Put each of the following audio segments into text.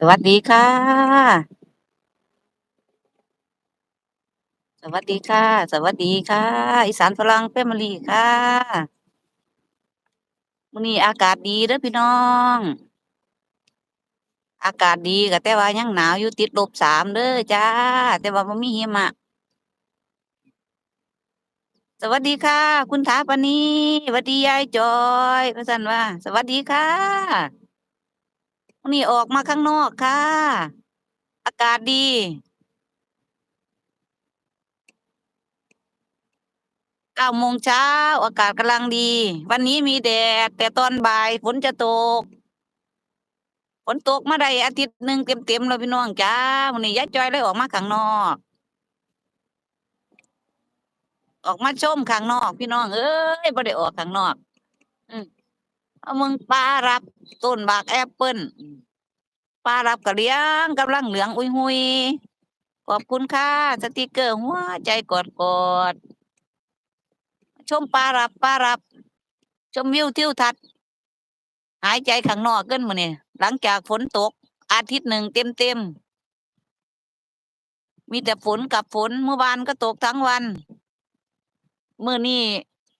สวัสดีค่ะ สวัสดีค่ะ สวัสดีค่ะ อีสานฝรั่ง Family ค่ะมื้อนี้อากาศดีเด้อพี่น้อง อากาศดีก็แต่ว่ายังหนาวอยู่ติดลบ3เด้อจ้า แต่ว่าบ่มีหิมะ สวัสดีค่ะ คุณถาปณีหวัดดียายจอยว่าซั่นว่า สวัสดีค่ะ มื้อนี้ออกมาข้างนอกค่ะ อากาศดี9โมงเช้า อากาศกำลังดี วันนี้มีแดด แต่ตอนบ่ายฝนจะตกฝนตกมาได้อาทิตย์หนึ่งเต็มๆแล้วพี่น้องจ้ามื้อนี้ยายจอยเลยออกมาข้างนอก ออกมาชมข้างนอก พี่น้องเอ้ยบ่ได้ออกข้างนอก อืม เอาเบิ่งปลารับต้นบักแอปเปิ้ลปลารับก็เหลืองกำลังเหลืองอุ้ยๆขอบคุณค่ะสติกเกอร์หัวใจกอดๆชมปลารับปลารับ ชมวิวทิวทัศน์หายใจข้างนอกเกินมื้อนี้หลังจากฝนตก อาทิตย์หนึ่งเต็มๆมีแต่ฝนกับฝนเมื่อวานก็ตกทั้งวันเมื้อนี้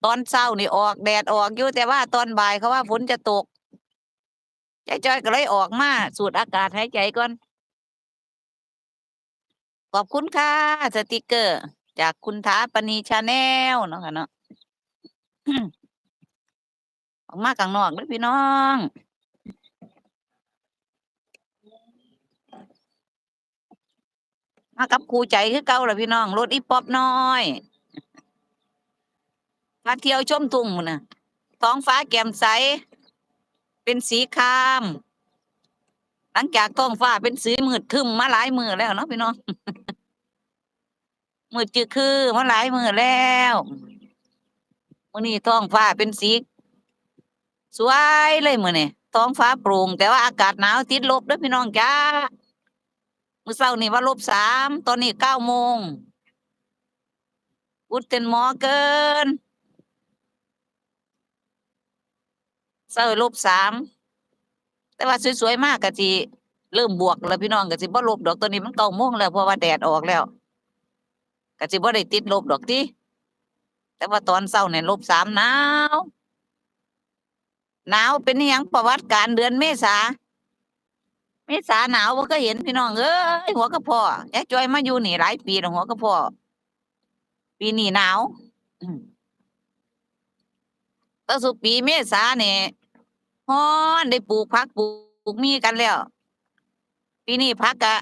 ตอนเช้านี่ออกแดดออกอยู่แต่ว่าตอนบ่ายเขาว่าฝนจะตกยายจ้อยก็เลยออกมาสูดอากาศหายใจก่อนขอบคุณค่ะสติกเกอร์ จากคุณถาปณีชาแนลเนาะค่ะเนาะออกมาข้างนอกเด้อพี่น้องมากับครูใจคือเก่าเล่ะพี่น้องรถอีป๊อปน้อย พาเที่ยวชมทุ่งพุ่นน่ะท้องฟ้าแจ่มใส เป็นสีคราม หลังจากท้องฟ้าเป็นสีมืดครึ้มมาหลายมือแล้วเนาะพี่น้องมืดจึกครึ้มาหลายมือแล้วมื้อนี้ท้องฟ้าเป็นสี สวยเลยมื้อนี้ท้องฟ้าโปร่งแต่ว่าอากาศหนาวติดลบด้อพี่น้องจ้ามื้อเช้านี่ว่า -3 ตอนนี้9โมง Guten Morgen เช้า -3 แต่ว่าสวยๆมากก็สิเริ่มบวกแล้วพี่น้องก็สิบ่ลบดอกตอนนี้มัน9โมงแล้วเพราะว่าแดดออกแล้วก็สิบ่ได้ติดลบดอกติแต่ว่าตอนเช้าเนี่ -3 หนาวหนาวเป็นอิหยังประวัติการเดือนเมษาเมษาหนาวบ่เคยเห็นพี่น้องเอ้ยหัวกะพ้อยายจอยมาอยู่นี่หลายปีแล้วหัวกะพ้อปีนี้หนาว ต่ซุปีเมษาเนี่ร้อนได้ปลูกผักปลูกมีกันแล้ว ปีนี้ผักก็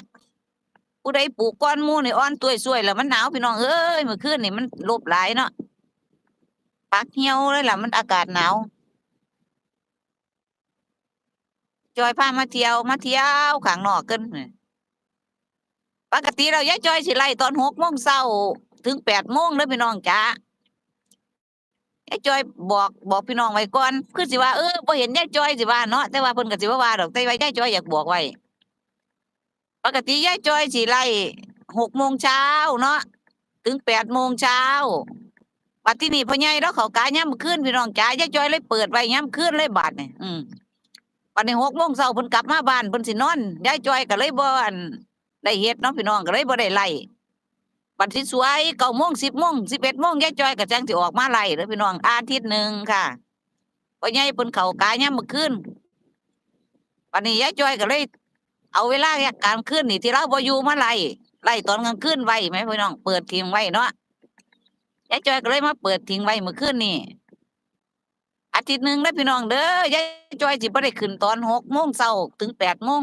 ผู้ใดปลูกก่อนมูนี่อ่อนต้วยซ้วยแล้วมันหนาวพี่น้องเอ้ยเมื่อคืนนี่มันลบหลายเนาะผักเหี่ยวเลยล่ะมันอากาศหนาวจอยพามาเที่ยวมาเที่ยวข้างนอกเกินปกติแล้วยายจอยสิไล่ตอน6โมงเช้าถึง8โมงเด้อพี่น้องจ๋า ยายจอยบอกบอกพี่น้องไว้ก่อนคือสิว่าเออบ่เห็นยายจอยสิว่าเนาะแต่ว่าเพิ่นก็สิบ่ว่าดอกแต่ว่ายายจอยอยากบอกไว้ปกติยายจอยสิไล่6โมงเช้าเนาะถึง8โมงเช้าบัดทีนี้พ่อใหญ่เลาเขากะยามมื้นพี่น้องจ๋ายายจอยเลยเปิดไว้ยามคืนเลยบัดนี้อืมบัดนี้6โมงเช้าเพิ่นกลับมาบ้านเพิ่นสินอนยายจอยก็เลยบ่อนได้เฮ็ดเนาะพี่น้องก็เลยบ่ได้ไล่ บัดสิสวย9โมง10โมง11โมงยายจ้อยก็จังสิออกมาไล่เด้อพี่น้องอาทิตย์หนึ่งค่ะพ่อใหญ่เพิ่นเข้ากะยามมื้อคืนบัดนี้ยายจ้อยก็เลย เอาเวลากลางคืนนี่ที่เราบ่อยู่มาไล่ไล่ตอนกลางคืนไว้แหมพี่น้องเปิดทิ้งไว้เนาะยายจ้อยก็เลยมาเปิดทิ้งไว้มื้อคืนนี้อาทิตย์หนึ่งเด้อพี่น้องเด้อยายจ้อยสิบ่ได้ขึ้นตอน6โมงเช้าถึง8โมง